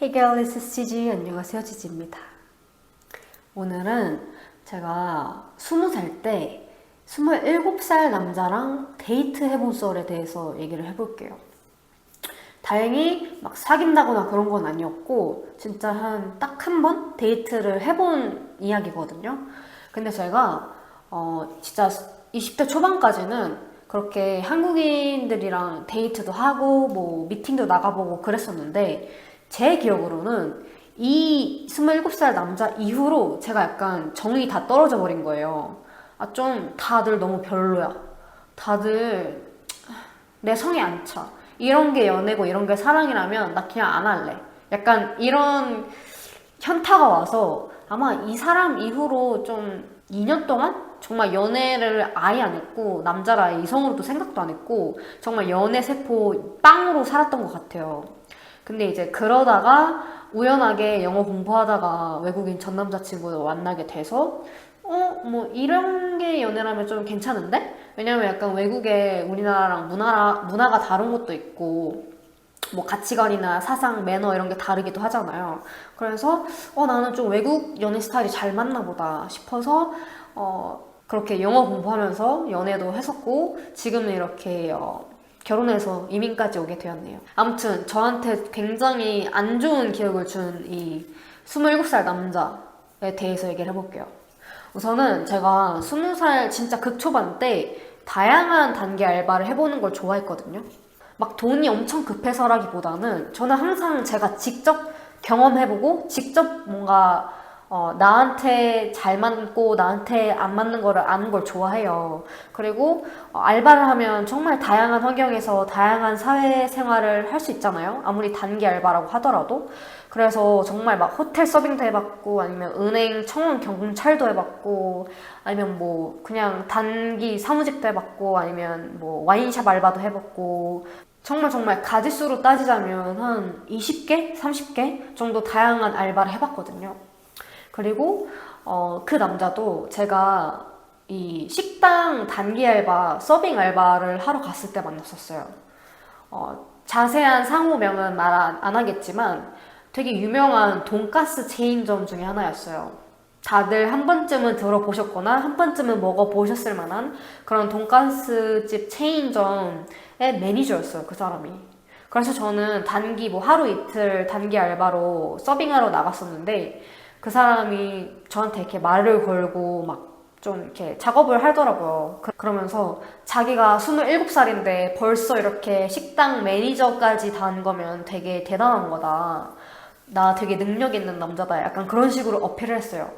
Is 지지. 안녕하세요, 지지입니다. 오늘은 제가 20살 때 27살 남자랑 데이트 해본 썰에 대해서 얘기를 해볼게요. 다행히 막 사귄다거나 그런 건 아니었고, 진짜 한 딱 한 번 데이트를 해본 이야기거든요. 근데 제가, 어, 진짜 20대 초반까지는 그렇게 한국인들이랑 데이트도 하고, 뭐, 미팅도 나가보고 그랬었는데, 제 기억으로는 이 27살 남자 이후로 제가 약간 정이 다 떨어져 버린 거예요. 아, 좀 다들 너무 별로야. 다들 내 성에 안 차. 이런 게 연애고 이런 게 사랑이라면 나 그냥 안 할래. 약간 이런 현타가 와서 아마 이 사람 이후로 좀 2년 동안 정말 연애를 아예 안 했고 아예 이성으로도 생각도 안 했고 정말 연애 세포 빵으로 살았던 것 같아요. 근데 이제 그러다가 우연하게 영어 공부하다가 외국인 전 남자친구를 만나게 돼서 어, 뭐 이런 게 연애라면 좀 괜찮은데? 왜냐면 약간 외국에 우리나라랑 문화, 문화가 다른 것도 있고 뭐 가치관이나 사상, 매너 이런 게 다르기도 하잖아요. 그래서 어 나는 좀 외국 연애 스타일이 잘 맞나 보다 싶어서 어 그렇게 영어 공부하면서 연애도 했었고 지금은 이렇게 어 결혼해서 이민까지 오게 되었네요. 아무튼 저한테 굉장히 안 좋은 기억을 준 이 27살 남자에 대해서 얘기를 해볼게요. 우선은 제가 20살 진짜 극초반 때 다양한 단계 알바를 해보는 걸 좋아했거든요. 막 돈이 엄청 급해서라기보다는 저는 항상 제가 직접 경험해보고 직접 뭔가 어, 나한테 잘 맞고 나한테 안 맞는 거를 아는 걸 좋아해요. 그리고 어, 알바를 하면 정말 다양한 환경에서 다양한 사회생활을 할 수 있잖아요. 아무리 단기 알바라고 하더라도. 그래서 정말 막 호텔 서빙도 해봤고 아니면 은행 청원 경찰도 해봤고 아니면 뭐 그냥 단기 사무직도 해봤고 아니면 뭐 와인샵 알바도 해봤고 정말 정말 가지수로 따지자면 한 20개, 30개 정도 다양한 알바를 해봤거든요. 그리고 어, 그 남자도 제가 이 식당 단기 알바, 서빙 알바를 하러 갔을 때 만났었어요. 어, 자세한 상호명은 말 안 하겠지만 되게 유명한 돈가스 체인점 중에 하나였어요. 다들 한 번쯤은 들어보셨거나 한 번쯤은 먹어보셨을 만한 그런 돈가스 집 체인점의 매니저였어요, 그 사람이. 그래서 저는 단기 뭐 하루 이틀 단기 알바로 서빙하러 나갔었는데 그 사람이 저한테 이렇게 말을 걸고 막 좀 이렇게 작업을 하더라고요. 그- 그러면서 자기가 27살인데 벌써 이렇게 식당 매니저까지 단 거면 되게 대단한 거다. 나 되게 능력 있는 남자다. 약간 그런 식으로 어필을 했어요.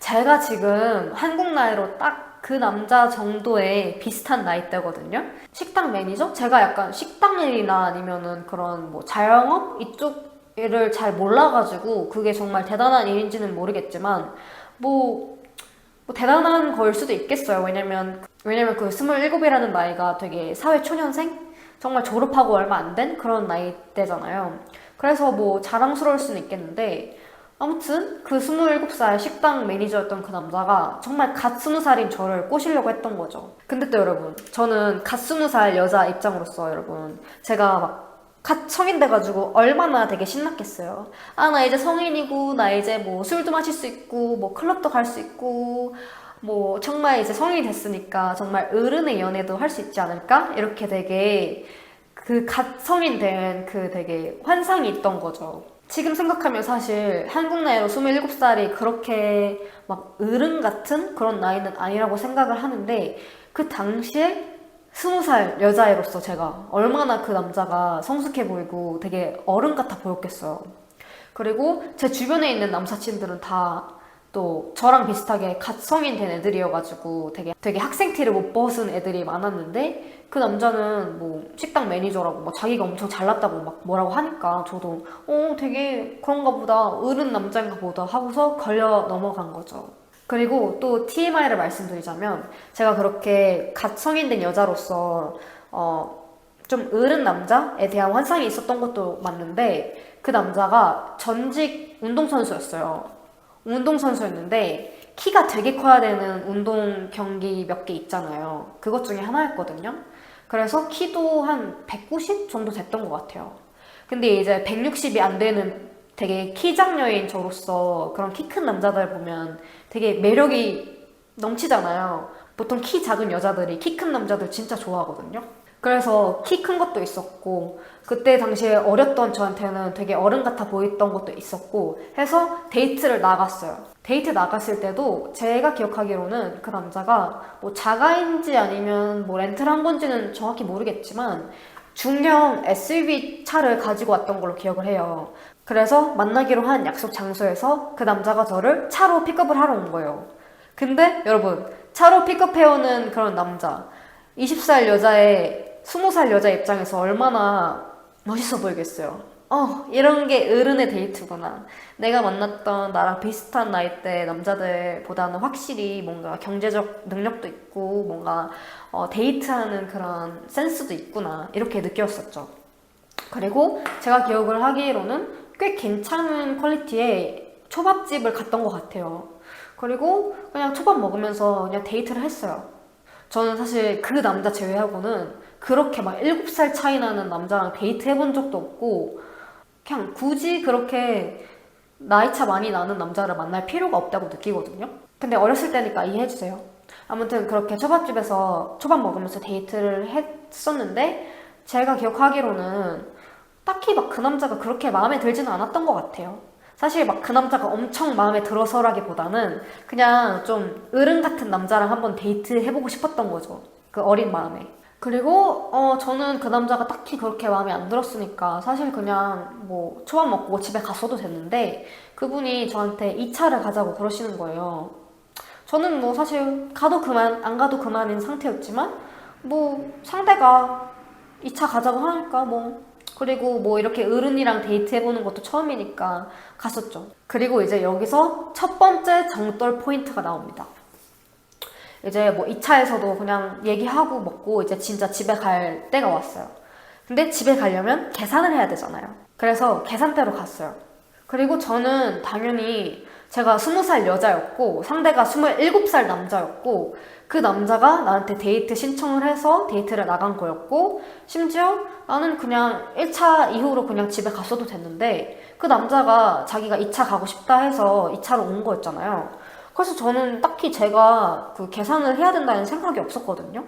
제가 지금 한국 나이로 딱 그 남자 정도의 비슷한 나이대거든요. 식당 매니저? 제가 약간 식당 일이나 아니면은 그런 뭐 자영업 이쪽 일을 잘 몰라가지고 그게 정말 대단한 일인지는 모르겠지만 뭐, 뭐 대단한 걸 수도 있겠어요. 왜냐면 왜냐면 그 27이라는 나이가 되게 사회 초년생? 정말 졸업하고 얼마 안 된 그런 나이대잖아요. 그래서 뭐 자랑스러울 수는 있겠는데 아무튼 그 27살 식당 매니저였던 그 남자가 정말 갓 20살인 저를 꼬시려고 했던 거죠. 근데 또 여러분, 저는 갓 20살 여자 입장으로서 여러분, 제가 막 갓 성인 돼가지고 얼마나 되게 신났겠어요. 아, 나 이제 성인이고, 나 이제 뭐 술도 마실 수 있고, 뭐 클럽도 갈 수 있고, 뭐 정말 이제 성인이 됐으니까 정말 어른의 연애도 할 수 있지 않을까? 이렇게 되게 그 갓 성인 된 그 되게 환상이 있던 거죠. 지금 생각하면 사실 한국 나이로 27살이 그렇게 막 어른 같은 그런 나이는 아니라고 생각을 하는데 그 당시에 20살 여자애로서 제가 얼마나 그 남자가 성숙해 보이고 되게 어른 같아 보였겠어요. 그리고 제 주변에 있는 남사친들은 다 또 저랑 비슷하게 갓 성인 된 애들이어가지고 되게 되게 학생 티를 못 벗은 애들이 많았는데 그 남자는 뭐 식당 매니저라고 막 자기가 엄청 잘났다고 막 뭐라고 하니까 저도 어 되게 그런가 보다 어른 남자인가 보다 하고서 걸려 넘어간 거죠. 그리고 또 TMI를 말씀드리자면 제가 그렇게 갓 성인 된 여자로서 어 좀 어른 남자에 대한 환상이 있었던 것도 맞는데 그 남자가 전직 운동선수였어요. 운동선수였는데 키가 되게 커야 되는 운동 경기 몇 개 있잖아요. 그것 중에 하나였거든요. 그래서 키도 한 190 정도 됐던 것 같아요. 근데 이제 160이 안 되는 되게 키장녀인 저로서 그런 키 큰 남자들 보면 되게 매력이 넘치잖아요. 보통 키 작은 여자들이 키 큰 남자들 진짜 좋아하거든요. 그래서 키 큰 것도 있었고 그때 당시에 어렸던 저한테는 되게 어른 같아 보였던 것도 있었고 해서 데이트를 나갔어요. 데이트 나갔을 때도 제가 기억하기로는 그 남자가 뭐 자가인지 아니면 뭐 렌트를 한 건지는 정확히 모르겠지만 중형 SUV 차를 가지고 왔던 걸로 기억을 해요. 그래서 만나기로 한 약속 장소에서 그 남자가 저를 차로 픽업을 하러 온 거예요. 근데 여러분, 차로 픽업해오는 그런 남자, 20살 여자의 20살 여자 입장에서 얼마나 멋있어 보이겠어요. 어, 이런 게 어른의 데이트구나. 내가 만났던 나랑 비슷한 나이대 남자들보다는 확실히 뭔가 경제적 능력도 있고, 뭔가 어, 데이트하는 그런 센스도 있구나. 이렇게 느꼈었죠. 그리고 제가 기억을 하기로는 꽤 괜찮은 퀄리티의 초밥집을 갔던 것 같아요. 그리고 그냥 초밥 먹으면서 그냥 데이트를 했어요. 저는 사실 그 남자 제외하고는 그렇게 막 7살 차이 나는 남자랑 데이트 해본 적도 없고, 그냥 굳이 그렇게 나이차 많이 나는 남자를 만날 필요가 없다고 느끼거든요. 근데 어렸을 때니까 이해해주세요. 아무튼 그렇게 초밥집에서 초밥 먹으면서 데이트를 했었는데, 제가 기억하기로는 딱히 막 그 남자가 그렇게 마음에 들지는 않았던 것 같아요. 사실 막 그 남자가 엄청 마음에 들어서라기보다는 그냥 좀 어른 같은 남자랑 한번 데이트 해보고 싶었던 거죠. 그 어린 마음에. 그리고 어 저는 그 남자가 딱히 그렇게 마음에 안 들었으니까 사실 그냥 뭐 초밥 먹고 집에 갔어도 됐는데 그분이 저한테 2차를 가자고 그러시는 거예요. 저는 뭐 사실 가도 그만 안 가도 그만인 상태였지만 뭐 상대가 2차 가자고 하니까 뭐 그리고 뭐 이렇게 어른이랑 데이트 해보는 것도 처음이니까 갔었죠. 그리고 이제 여기서 첫 번째 정떨 포인트가 나옵니다. 이제 뭐 2차에서도 그냥 얘기하고 먹고 이제 진짜 집에 갈 때가 왔어요. 근데 집에 가려면 계산을 해야 되잖아요. 그래서 계산대로 갔어요. 그리고 저는 당연히 제가 20살 여자였고 상대가 27살 남자였고 그 남자가 나한테 데이트 신청을 해서 데이트를 나간 거였고 심지어 나는 그냥 1차 이후로 그냥 집에 갔어도 됐는데 그 남자가 자기가 2차 가고 싶다 해서 2차로 온 거였잖아요. 그래서 저는 딱히 제가 그 계산을 해야 된다는 생각이 없었거든요.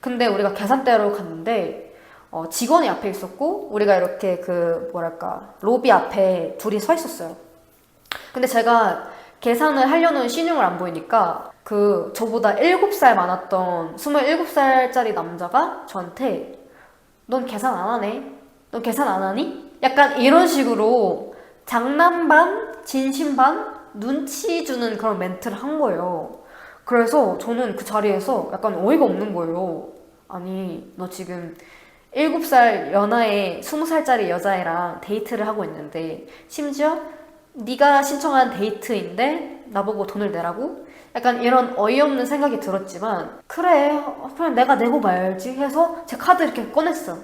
근데 우리가 계산대로 갔는데 어, 직원이 앞에 있었고 우리가 이렇게 그 뭐랄까 로비 앞에 둘이 서 있었어요. 근데 제가 계산을 하려는 신용을 안 보이니까 그 저보다 7살 많았던 27살짜리 남자가 저한테 넌 계산 안 하네? 넌 계산 안 하니? 약간 이런 식으로 장난 반, 진심 반, 눈치 주는 그런 멘트를 한 거예요. 그래서 저는 그 자리에서 약간 어이가 없는 거예요. 아니, 너 지금 7살 연하의 20살짜리 여자애랑 데이트를 하고 있는데 심지어 네가 신청한 데이트인데 나보고 돈을 내라고? 약간 이런 어이없는 생각이 들었지만 그래 그냥 내가 내고 말지 해서 제 카드 이렇게 꺼냈어.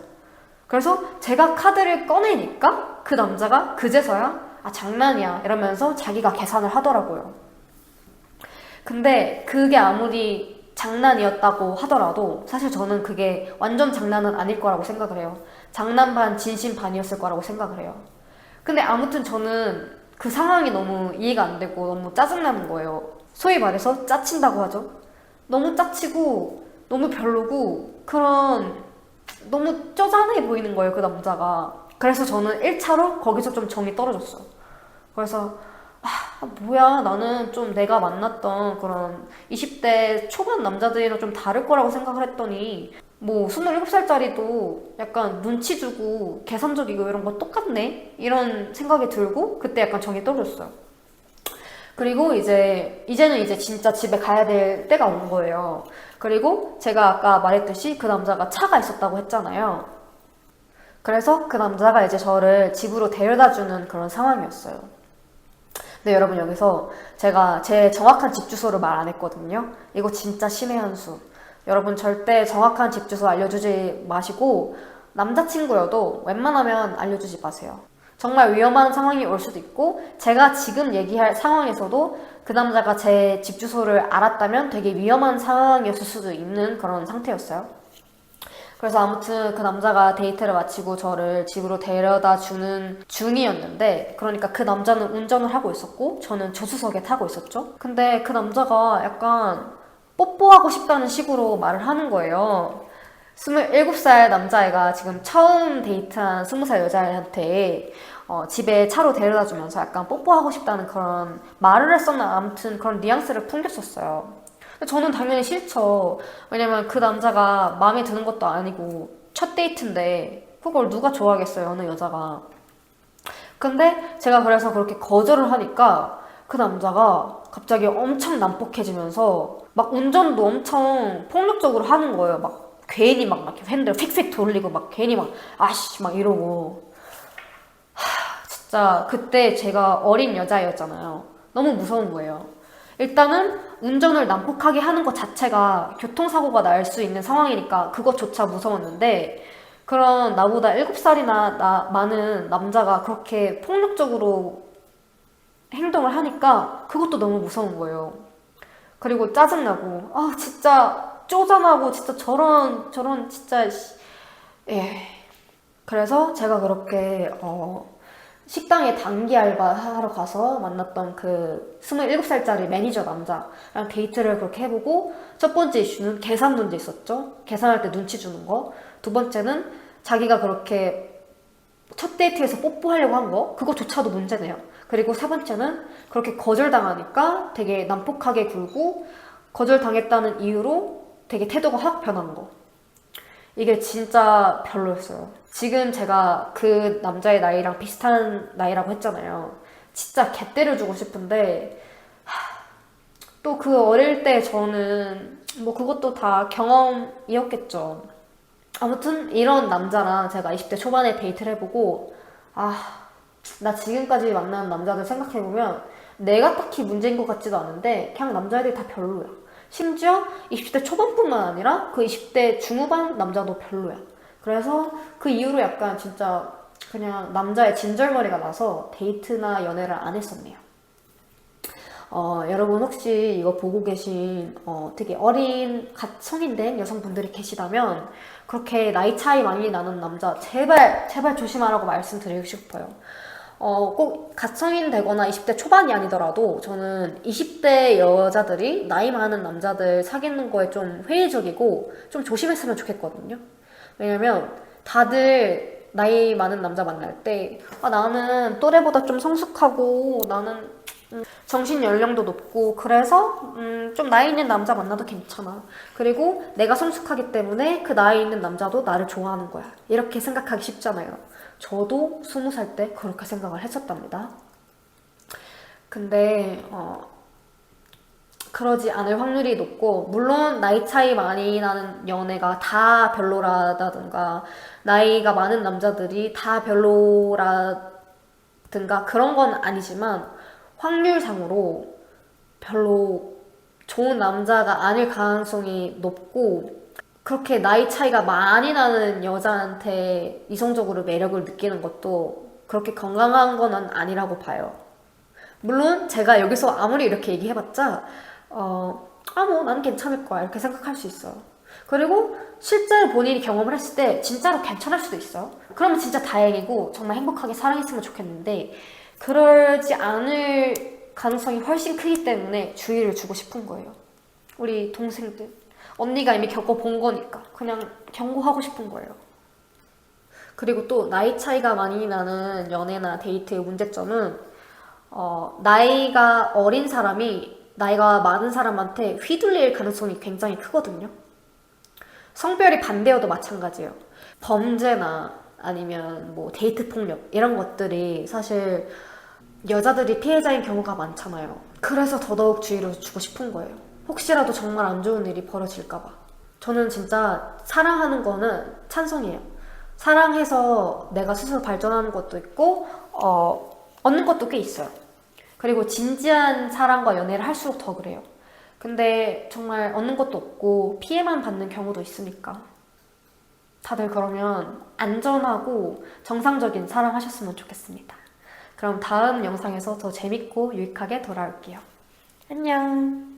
그래서 제가 카드를 꺼내니까 그 남자가 그제서야 아 장난이야 이러면서 자기가 계산을 하더라고요. 근데 그게 아무리 장난이었다고 하더라도 사실 저는 그게 완전 장난은 아닐 거라고 생각을 해요. 장난 반 진심 반이었을 거라고 생각을 해요. 근데 아무튼 저는 그 상황이 너무 이해가 안 되고 너무 짜증나는 거예요. 소위 말해서 짜친다고 하죠. 너무 짜치고 너무 별로고 그런 너무 쪼잔해 보이는 거예요, 그 남자가. 그래서 저는 1차로 거기서 좀 정이 떨어졌어. 그래서 아, 뭐야, 나는 좀 내가 만났던 그런 20대 초반 남자들이랑 좀 다를 거라고 생각을 했더니 뭐 27살짜리도 약간 눈치 주고 계산적이고 이런 거 똑같네? 이런 생각이 들고 그때 약간 정이 떨어졌어요. 그리고 이제 이제는 이제 진짜 집에 가야 될 때가 온 거예요. 그리고 제가 아까 말했듯이 그 남자가 차가 있었다고 했잖아요. 그래서 그 남자가 이제 저를 집으로 데려다 주는 그런 상황이었어요. 근데 여러분 여기서 제가 제 정확한 집 주소를 말 안 했거든요. 이거 진짜 신의 한 수. 여러분 절대 정확한 집 주소 알려주지 마시고 남자친구여도 웬만하면 알려주지 마세요. 정말 위험한 상황이 올 수도 있고 제가 지금 얘기할 상황에서도 그 남자가 제 집 주소를 알았다면 되게 위험한 상황이었을 수도 있는 그런 상태였어요. 그래서 아무튼 그 남자가 데이트를 마치고 저를 집으로 데려다 주는 중이었는데 그러니까 그 남자는 운전을 하고 있었고 저는 조수석에 타고 있었죠. 근데 그 남자가 약간 뽀뽀하고 싶다는 식으로 말을 하는 거예요. 27살 남자애가 지금 처음 데이트한 20살 여자애한테 어, 집에 차로 데려다 주면서 약간 뽀뽀하고 싶다는 그런 말을 했었나 아무튼 그런 뉘앙스를 풍겼었어요. 저는 당연히 싫죠. 왜냐면 그 남자가 마음에 드는 것도 아니고 첫 데이트인데 그걸 누가 좋아하겠어요, 어느 여자가. 근데 제가 그래서 그렇게 거절을 하니까 그 남자가 갑자기 엄청 난폭해지면서 막 운전도 엄청 폭력적으로 하는 거예요. 막 괜히 막, 막 핸들 휙휙 돌리고 막 괜히 막 아씨 막 이러고 하, 진짜 그때 제가 어린 여자였잖아요. 너무 무서운 거예요. 일단은 운전을 난폭하게 하는 것 자체가 교통사고가 날 수 있는 상황이니까 그것조차 무서웠는데 그런 나보다 7살이나 나, 많은 남자가 그렇게 폭력적으로 행동을 하니까 그것도 너무 무서운 거예요. 그리고 짜증나고, 아, 진짜 쪼잔하고, 진짜 저런, 저런, 진짜, 씨. 예. 그래서 제가 그렇게, 어, 식당에 단기 알바 하러 가서 만났던 그 27살짜리 매니저 남자랑 데이트를 그렇게 해보고 첫 번째 이슈는 계산 문제 있었죠. 계산할 때 눈치 주는 거. 두 번째는 자기가 그렇게 첫 데이트에서 뽀뽀하려고 한 거. 그거조차도 문제네요. 그리고 세 번째는 그렇게 거절당하니까 되게 난폭하게 굴고 거절당했다는 이유로 되게 태도가 확 변한 거. 이게 진짜 별로였어요. 지금 제가 그 남자의 나이랑 비슷한 나이라고 했잖아요. 진짜 개 때려주고 싶은데, 또 그 어릴 때 저는 뭐 그것도 다 경험이었겠죠. 아무튼 이런 남자랑 제가 20대 초반에 데이트를 해보고, 아, 나 지금까지 만난 남자들 생각해보면 내가 딱히 문제인 것 같지도 않은데 그냥 남자애들이 다 별로야. 심지어 20대 초반뿐만 아니라 그 20대 중후반 남자도 별로야. 그래서 그 이후로 약간 진짜 그냥 남자의 진절머리가 나서 데이트나 연애를 안 했었네요. 어, 여러분 혹시 이거 보고 계신 어, 되게 어린 갓 성인된 여성분들이 계시다면 그렇게 나이 차이 많이 나는 남자 제발 제발 조심하라고 말씀드리고 싶어요. 어, 꼭 갓성인 되거나 20대 초반이 아니더라도 저는 20대 여자들이 나이 많은 남자들 사귀는 거에 좀 회의적이고 좀 조심했으면 좋겠거든요. 왜냐면 다들 나이 많은 남자 만날 때 아, 나는 또래보다 좀 성숙하고 나는 음, 정신 연령도 높고 그래서 음, 좀 나이 있는 남자 만나도 괜찮아. 그리고 내가 성숙하기 때문에 그 나이 있는 남자도 나를 좋아하는 거야. 이렇게 생각하기 쉽잖아요. 저도 스무 살 때 그렇게 생각을 했었답니다. 근데 어, 그러지 않을 확률이 높고 물론 나이 차이 많이 나는 연애가 다 별로라다든가 나이가 많은 남자들이 다 별로라든가 그런 건 아니지만 확률상으로 별로 좋은 남자가 아닐 가능성이 높고 그렇게 나이 차이가 많이 나는 여자한테 이성적으로 매력을 느끼는 것도 그렇게 건강한 건 아니라고 봐요. 물론 제가 여기서 아무리 이렇게 얘기해봤자 어, 아, 뭐, 나는 괜찮을 거야. 이렇게 생각할 수 있어요. 그리고 실제로 본인이 경험을 했을 때 진짜로 괜찮을 수도 있어요. 그러면 진짜 다행이고 정말 행복하게 사랑했으면 좋겠는데 그러지 않을 가능성이 훨씬 크기 때문에 주의를 주고 싶은 거예요. 우리 동생들. 언니가 이미 겪어본 거니까 그냥 경고하고 싶은 거예요. 그리고 또 나이 차이가 많이 나는 연애나 데이트의 문제점은 어, 나이가 어린 사람이 나이가 많은 사람한테 휘둘릴 가능성이 굉장히 크거든요. 성별이 반대여도 마찬가지예요. 범죄나 아니면 뭐 데이트 폭력 이런 것들이 사실 여자들이 피해자인 경우가 많잖아요. 그래서 더더욱 주의를 주고 싶은 거예요. 혹시라도 정말 안 좋은 일이 벌어질까봐. 저는 진짜 사랑하는 거는 찬성이에요. 사랑해서 내가 스스로 발전하는 것도 있고, 어, 얻는 것도 꽤 있어요. 그리고 진지한 사랑과 연애를 할수록 더 그래요. 근데 정말 얻는 것도 없고 피해만 받는 경우도 있으니까. 다들 그러면 안전하고 정상적인 사랑하셨으면 좋겠습니다. 그럼 다음 영상에서 더 재밌고 유익하게 돌아올게요. 안녕!